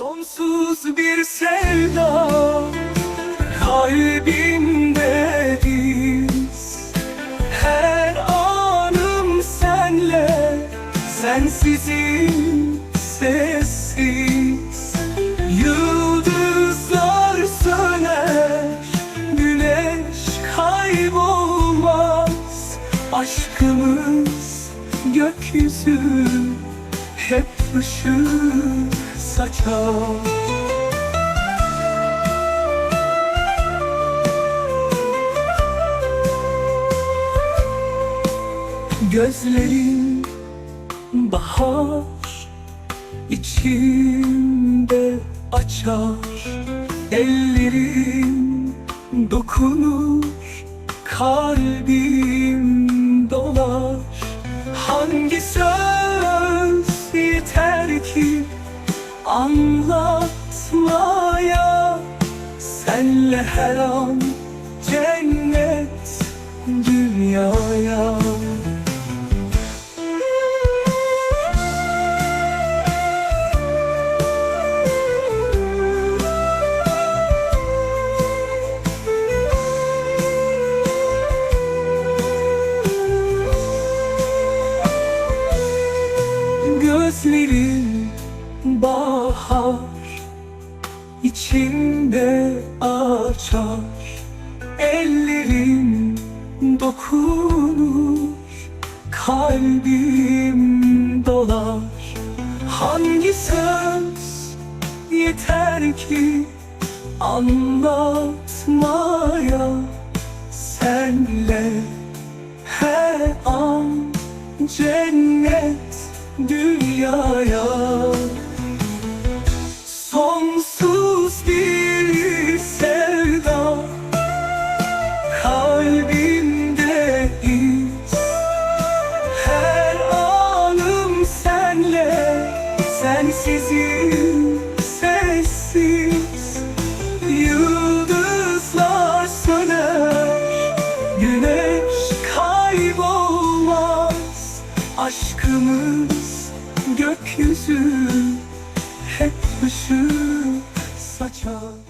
Sonsuz bir sevda kalbimde biz. Her anım senle sensizim sessiz. Yıldızlar söner güneş kaybolmaz. Aşkımız gökyüzü hep ışık saçar Gözlerin bahar içimde açar. Ellerin dokunur kalbim anlatmaya Senle her an cennet dünyaya. Gözlerin bahar içinde açar. Ellerin dokunur Kalbim dolar. Hangi söz yeter ki Anlatmaya Senle? Her an cennet dünyaya sensizim sessiz Yıldızlar söner. Güneş kaybolmaz. Aşkımız gökyüzü hep ışık saçar